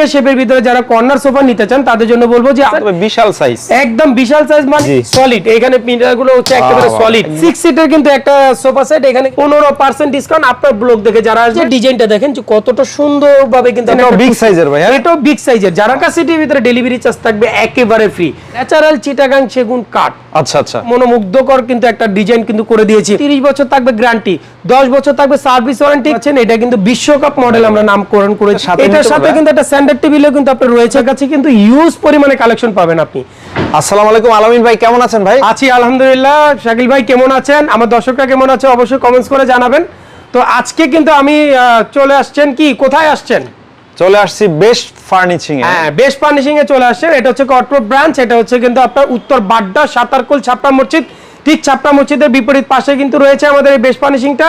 Victoria শেপের ভিতরে যারা কর্নার সোফা নিতে চান তাদের জন্য বলব যে বিশাল সাইজ একদম বিশাল সাইজ মানে সলিড এখানে পিন্ডারগুলো হচ্ছে একেবারে সলিড সিক্স সিটের কিন্তু একটা সোফা সেট এখানে পনেরো পার্সেন্ট ডিসকাউন্ট আপনার ব্লগ দেখে যারা আসবে ডিজাইনটা দেখেন যে কতটা সুন্দর ভাবে কিন্তু big size এর ভাই? এটাও বিগ সাইজের যারা সিটির ভিতরে ডেলিভারি চার্জ থাকবে একেবারে ফ্রি ন্যাচারাল চিটাগাং সেগুন কাঠ আচ্ছা আচ্ছা। মনোমুগ্ধকর কিন্তু একটা ডিজাইন কিন্তু করে দিয়েছি। তিরিশ বছর থাকবে গ্যারান্টি দশ বছর থাকবে সার্ভিস ওয়ারেন্টি আছেন এটা কিন্তু বিশ্বকাপ মডেল আমরা নামকরণ করেছি। এটার সাথে? কিন্তু একটা স্ট্যান্ডার্ড টেবিলও কিন্তু আপনার রয়েছে। কাছে কিন্তু ইউজ পরিমাণে কালেকশন পাবেন আপনি। আসসালামু আলাইকুম আলামিন ভাই কেমন আছেন ভাই? আছি আলহামদুলিল্লাহ। শাকিল ভাই কেমন আছেন? আমার দর্শকরা কেমন আছে অবশ্যই কমেন্টস করে জানাবেন। তো আজকে কিন্তু আমি চলে আসছেন কি? কোথায় আসছেন? চলে আসছি বেস্ট ফার্নিচিং এ হ্যাঁ বেস্ট ফার্নিশিং এ চলে আসছেন। এটা হচ্ছে কর্পোরেট ব্রাঞ্চ এটা হচ্ছে কিন্তু আপনার উত্তর বাড্ডা সাতারকুল ছাপড়া মসজিদ। ঠিক ছাপটা মসজিদের বিপরীত পাশে কিন্তু রয়েছে আমাদের এই বেশ পানিশিংটা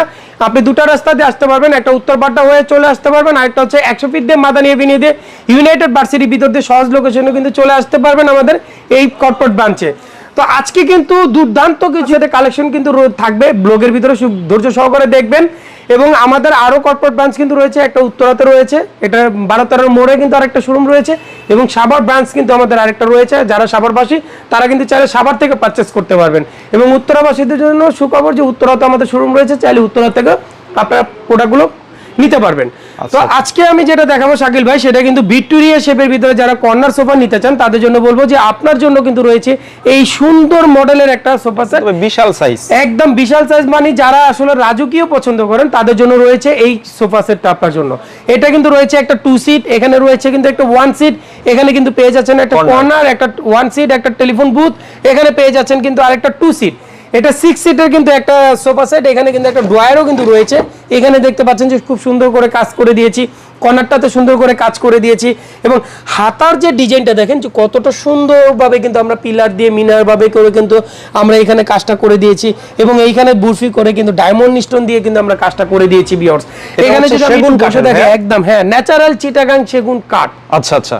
আপনি দুটো রাস্তা দিয়ে আসতে পারবেন, একটা উত্তর বাড্ডা হয়ে চলে আসতে পারবেন, আরেকটা হচ্ছে একশো ফিট দিয়ে মাদানি এভিনিউ দিয়ে ইউনাইটেড ভার্সিটির ভিতর দিয়ে সহজ লোকেশনে কিন্তু চলে আসতে পারবেন আমাদের এই কর্পোরেট ব্রাঞ্চে তো আজকে কিন্তু দুর্দান্ত কিছু কালেকশন কিন্তু থাকবে। ব্লগের ভিতরে ধৈর্য সহকারে দেখবেন। এবং আমাদের আরও কর্পোরেট ব্রাঞ্চ কিন্তু রয়েছে, একটা উত্তরাতে রয়েছে, এটা বারো তেরোর মোড়ে কিন্তু আরেকটা শোরুম রয়েছে, এবং সাভার ব্রাঞ্চ কিন্তু আমাদের আরেকটা রয়েছে, যারা সাভারবাসী, তারা কিন্তু চাইলে সাভার থেকে পারচেস করতে পারবেন। এবং উত্তরাবাসীদের জন্য সুখবর যে উত্তরাতে আমাদের শোরুম রয়েছে, চাইলে উত্তরা থেকে আপনারা প্রোডাক্টগুলো নিতে পারবেন। তো আজকে আমি যেটা দেখাবো শাকিল ভাই সেটা কিন্তু ভিক্টোরিয়া শেপের ভিতরে যারা কর্নার সোফা নিতে চান তাদের জন্য বলব যে আপনার জন্য কিন্তু রয়েছে এই সুন্দর মডেলের একটা সোফা সেট বিশাল সাইজ একদম বিশাল সাইজ মানে যারা আসলে রাজকীয় পছন্দ করেন তাদের জন্য রয়েছে এই সোফা সেটটা আপনার জন্য। এটা কিন্তু রয়েছে একটা টু সিট এখানে রয়েছে কিন্তু একটা ওয়ান সিট এখানে কিন্তু পেয়ে যাচ্ছেন একটা কর্নার একটা ওয়ান সিট একটা টেলিফোন বুথ এখানে পেয়ে যাচ্ছেন কিন্তু আরেকটা টু সিট এটা সিক্স সিটের কিন্তু একটা সোফা সেট এখানে কিন্তু একটা ড্রয়ারও কিন্তু রয়েছে। এখানে দেখতে পাচ্ছেন যে খুব সুন্দর করে কাজ করে দিয়েছি কর্নারটাতে সুন্দর করে কাজ করে দিয়েছি এবং হাতার যে ডিজাইনটা দেখেন যে কতটা সুন্দরভাবে কিন্তু আমরা পিলার দিয়ে মিনার ভাবে করে কিন্তু আমরা এখানে কাজটা করে দিয়েছি এবং এইখানে বুরফি করে কিন্তু ডায়মন্ড স্টোন দিয়ে কিন্তু আমরা কাজটা করে দিয়েছি বিয়ার্স এখানে যদি আমি কাঠের, দেখি হ্যাঁ? একদম হ্যাঁ ন্যাচারাল চিটাগাং সেগুন কাঠ। আচ্ছা আচ্ছা।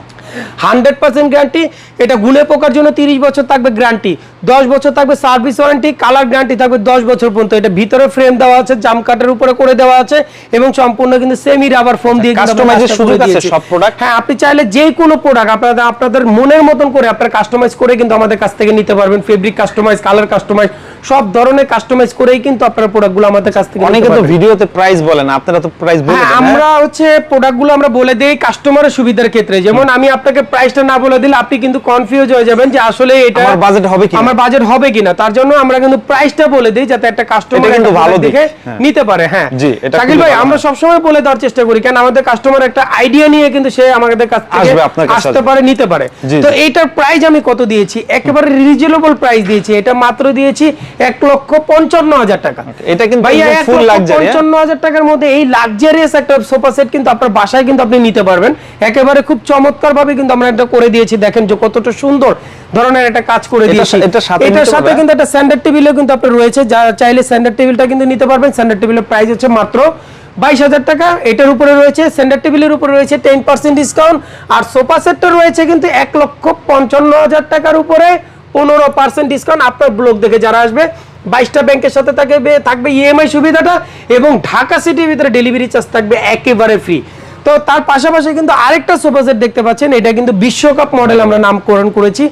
হান্ড্রেড পার্সেন্ট গ্যারান্টি এটা গুলে পোকার জন্য তিরিশ বছর থাকবে গ্যারান্টি দশ বছর থাকবে সার্ভিস ওয়ারেন্টি কালার গ্যারান্টি থাকবে দশ বছর পর্যন্ত এটা ভিতরে ফ্রেম দেওয়া আছে জাম কাটের উপরে করে দেওয়া আছে এবং সম্পূর্ণ কিন্তু সেমি রাবার ফোম দিয়ে কাজটা সুযোগ আছে সব product? হ্যাঁ আপনি চাইলে যে কোনো প্রোডাক্ট আপনাদের আপনাদের মনের মতন করে আপনারা কাস্টমাইজ করে কিন্তু আমাদের কাছ থেকে নিতে পারবেন ফেব্রিক কাস্টমাইজ কালার কাস্টমাইজ সব ধরনের কাস্টমাইজ করেই কিন্তু আপনারা প্রোডাক্টগুলো আমাদের কাছ থেকে অনেকে তো ভিডিওতে প্রাইস বলেন আপনারা তো প্রাইস বলে হ্যাঁ দেন, আমরা হ্যাঁ? হচ্ছে প্রোডাক্টগুলো আমরা বলে দেই কাস্টমারের সুবিধার ক্ষেত্রে যেমন আমি আপনাকে প্রাইসটা না বলে দিলে আপনি কিন্তু কনফিউজ হয়ে যাবেন যে আসলে এটা আমার বাজেট হবে কিনা? আমার বাজেট হবে কিনা তার জন্য আমরা কিন্তু প্রাইসটা বলে দিই যাতে একটা কাস্টমার কিন্তু ভালো দেখে হ্যাঁ। নিতে পারে হ্যাঁ। জি, শাকিল ভাই। আমরা সবসময় বলে দেওয়ার চেষ্টা করি কারণ আমাদের কাস্টমার একটা আইডিয়া নিয়ে কিন্তু সে আমাদের কাছ থেকে আসতে পারে নিতে পারে। তো এইটার প্রাইস আমি কত দিয়েছি? একেবারে রিজনেবল প্রাইস দিয়েছি এটা মাত্র দিয়েছি এক লক্ষ পঞ্চান্ন হাজার টাকা। এটা কিন্তু ভাইয়া লক্ষ luxury, হ্যাঁ? পঞ্চান্ন হাজার টাকার মধ্যে এই লাক্সারিয়াস একটা সোফা সেট কিন্তু আপনার বাসায় কিন্তু আপনি নিতে পারবেন। একেবারে খুব চমৎকার ভাবে কিন্তু আমরা এটা করে দিয়েছি দেখেন যে কতটা সুন্দর ধরনের একটা কাজ করে এটা- দিয়েছি। এটার সাথে এটার সাথে কিন্তু একটা স্ট্যান্ডার্ড টেবিলও কিন্তু আপনার রয়েছে। যা চাইলে স্ট্যান্ডার্ড টেবিলটা কিন্তু নিতে পারবেন। স্ট্যান্ডার্ড টেবিলের প্রাইস হচ্ছে মাত্র বাইশ হাজার টাকা। এটার উপরে রয়েছে স্ট্যান্ডার্ড টেবিলের উপরে রয়েছে টেন পার্সেন্ট ডিসকাউন্ট আর সোফা সেটটা রয়েছে কিন্তু এক লক্ষ পঞ্চান্ন হাজার টাকার উপরে পনেরো পার্সেন্ট ডিসকাউন্ট আপনার ব্লগ দেখে যারা আসবে বাইশটা ব্যাংকের সাথে থাকবে থাকবে ইএমআই সুবিধাটা এবং ঢাকা সিটির ভিতরে ডেলিভারি চার্জ থাকবে একেবারে ফ্রি তো তার পাশাপাশি কিন্তু আরেকটা সোফা সেট দেখতে পাচ্ছেন। এটা কিন্তু বিশ্বকাপ মডেল আমরা নামকরণ করেছি।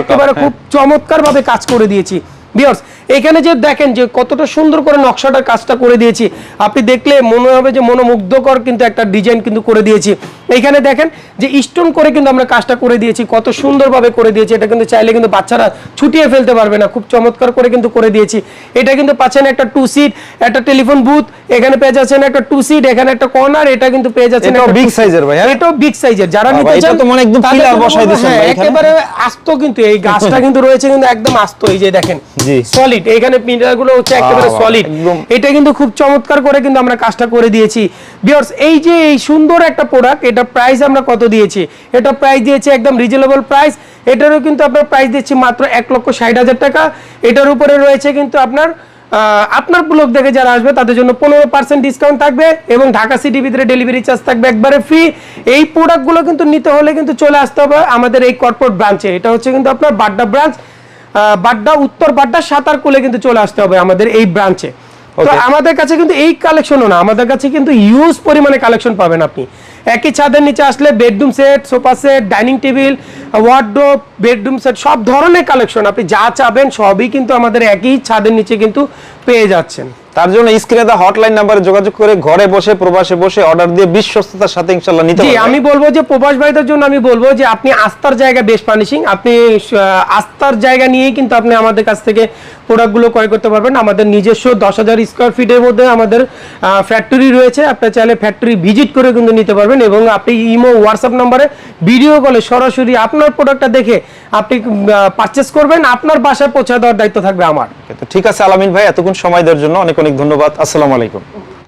একেবারে হ্যাঁ। খুব চমৎকার ভাবে কাজ করে দিয়েছি। বিয়ার্স এখানে যে দেখেন যে কতটা সুন্দর করে নকশাটার কাজটা করে দিয়েছি। আপনি দেখলে মনে হবে যে মনোমুগ্ধকর কিন্তু একটা ডিজাইন কিন্তু করে দিয়েছি। এখানে দেখেন যে স্টোন করে কিন্তু আমরা কাজটা করে দিয়েছি কত সুন্দরভাবে করে দিয়েছি। এটা কিন্তু চাইলে কিন্তু বাচ্চারা ছুটিয়ে ফেলতে পারবে না খুব চমৎকার করে কিন্তু করে দিয়েছি। এটা কিন্তু পাচ্ছেন একটা টু সিট একটা টেলিফোন বুথ এখানে পেয়ে যাচ্ছেন একটা টু সিট এখানে একটা কর্নার এটা কিন্তু পেয়ে যাচ্ছেন big two- size এর ভাই, হ্যাঁ? এটাও বিগ সাইজের যারা নিতে চান তো মনে একদম বসায় বলব, দিয়েছেন হ্যাঁ, ভাই একেবারে আস্ত কিন্তু এই গাছটা কিন্তু রয়েছে কিন্তু একদম আস্ত এই যে দেখেন জি। সলিড এখানে পিলারগুলো হচ্ছে একেবারে সলিড এটা কিন্তু খুব চমৎকার করে কিন্তু আমরা কাজটা করে দিয়েছি। বিয়ার্স এই যে এই সুন্দর একটা প্রোডাক্ট এটা প্রাইস আমরা কত দিয়েছি? এটা প্রাইস দিয়েছি একদম রিজনেবল প্রাইস এটারও কিন্তু আপনার প্রাইস দিচ্ছি মাত্র এক লক্ষ ষাট হাজার টাকা। এটার উপরে রয়েছে কিন্তু আপনার আপনার ব্লগ দেখে যারা আসবে তাদের জন্য পনেরো পার্সেন্ট ডিসকাউন্ট থাকবে এবং ঢাকা সিটির ভিতরে ডেলিভারি চার্জ থাকবে একবারে ফ্রি এই প্রোডাক্টগুলো কিন্তু নিতে হলে কিন্তু চলে আসতে হবে আমাদের এই কর্পোরেট ব্রাঞ্চে এটা হচ্ছে কিন্তু আপনার বাড্ডা ব্রাঞ্চ বাড্ডা উত্তর বাড্ডা সাঁতার কোলে কিন্তু চলে আসতে হবে আমাদের এই ব্রাঞ্চে তো আমাদের কাছে কিন্তু এই কালেকশনও না আমাদের কাছে কিন্তু ইউজ পরিমাণে কালেকশন পাবেন আপনি। একই ছাদের নিচে আসলে bedroom set sofa set dining table wardrobe bedroom set সব ধরনের কালেকশন আপনি যা চাবেন সবই কিন্তু আমাদের একই ছাদের নিচে কিন্তু পেয়ে যাচ্ছেন। তার জন্য স্ক্রিনে দেওয়া হটলাইন নাম্বারে যোগাযোগ করে ঘরে বসে প্রবাসে বসে অর্ডার দিয়ে বিশ্বস্ততার সাথে ইনশাআল্লাহ নিতে জি পারবেন। আমি বলব যে প্রবাস ভাইদের জন্য আমি বলব যে আপনি আস্থার জায়গা বেশ ফার্নিশিং আপনি আস্থার জায়গা নিয়েই কিন্তু আপনি আমাদের কাছ থেকে প্রোডাক্টগুলো ক্রয় করতে পারবেন। আমাদের নিজস্ব দশ হাজার স্কোয়ার ফিটের মধ্যে আমাদের ফ্যাক্টরি রয়েছে। আপনি চাইলে ফ্যাক্টরি ভিজিট করে কিন্তু নিতে পারবেন এবং আপনি ইমো হোয়াটসঅ্যাপ নম্বরে ভিডিও কলে সরাসরি আপনার প্রোডাক্টটা দেখে আপনি পারচেস করবেন, আপনার বাসায় পৌঁছে দেওয়ার দায়িত্ব থাকবে আমার। ঠিক আছে আলামিন ভাই, এতক্ষণ সময় দেওয়ার জন্য অনেক অনেক ধন্যবাদ। আসসালামু আলাইকুম।